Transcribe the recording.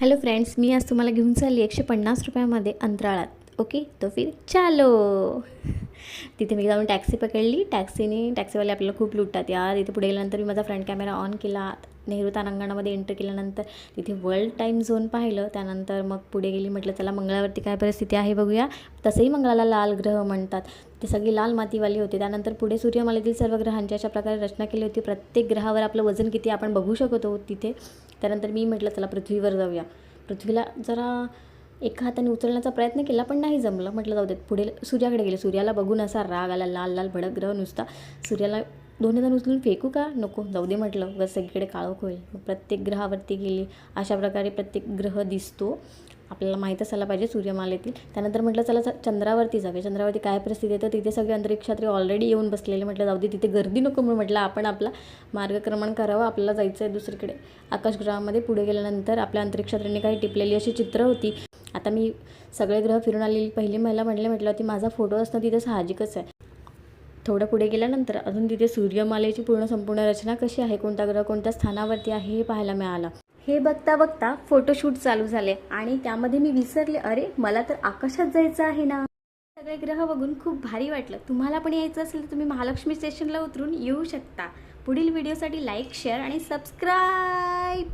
Hello friends मी आज तुम्हाला घेऊन चालली एकशे पन्नास रुपयामध्ये अंतराळात. ओके तो फिर चालो. तिथे मी जाऊन टॅक्सी पकडली. टॅक्सीने टॅक्सीवाले आपल्याला खूप लुटतात यार. तिथे पुढे गेल्यानंतर मी माझा फ्रंट कॅमेरा ऑन केला नेहरू तारांगणामध्ये एंटर केल्यानंतर तिथे वर्ल्ड टाईम झोन पाहिलं. त्यानंतर मग पुढे गेली म्हटलं चला मंगळावरती काय परिस्थिती आहे बघूया. तसंही मंगळाला लाल ग्रह म्हणतात. ते सगळी लाल मातीवाली होते. त्यानंतर पुढे सूर्यमालेतील सर्व ग्रहांची अशा प्रकारे रचना केली होती. प्रत्येक ग्रहावर आपलं वजन किती आपण बघू शकतो तिथे. त्यानंतर मी म्हटलं चला पृथ्वीवर जाऊया. पृथ्वीला जरा एका हाताने उचलण्याचा प्रयत्न केला पण नाही जमलं. म्हटलं जाऊ देत. पुढे सूर्याकडे गेले. सूर्याला बघून असा राग आला. लाल लाल भडक ग्रह नुसता. सूर्याला दोन्ही जण उचलून फेकू का? नको. जाऊ दे म्हटलं. बस सगळीकडे काळोख होईल. मग प्रत्येक ग्रहावरती गेली. अशा प्रकारे प्रत्येक ग्रह दिसतो. आपल्याला माहीत असायला पाहिजे सूर्यमालेतील. त्यानंतर म्हटलं चला चंद्रावरती जाऊया. चंद्रावरती काय परिस्थिती आहे? तर तिथे सगळे अंतरिक्षात्री ऑलरेडी येऊन बसलेले. म्हटलं जाऊ दे तिथे गर्दी नको म्हणून म्हटलं आपण आपला मार्गक्रमण करावं. आपल्याला जायचं आहे दुसरीकडे. आकाशग्रहामध्ये पुढे गेल्यानंतर आपल्या अंतरिक्षात्रीने काही टिपलेली अशी चित्र होती. आता मी सगळे ग्रह फिरून आलेली. पहिली महिला म्हटले म्हटलं होती माझा फोटो असणं तिथे साहजिकच आहे. थोडं पुढे गेल्यानंतर अजून तिथे सूर्यमालेची पूर्ण संपूर्ण रचना कशी आहे कोणता ग्रह कोणत्या स्थानावरती आहे हे पाहायला मिळालं. हे बघता बघता फोटोशूट चालू झाले आणि त्यामध्ये मी विसरले अरे मला तर आकाशात जायचं आहे ना. सगळे ग्रह बघून खूप भारी वाटलं. तुम्हाला पण यायचं असेल तर तुम्ही महालक्ष्मी स्टेशनला उतरून येऊ शकता. पुढील व्हिडिओसाठी लाईक शेअर आणि सबस्क्राईब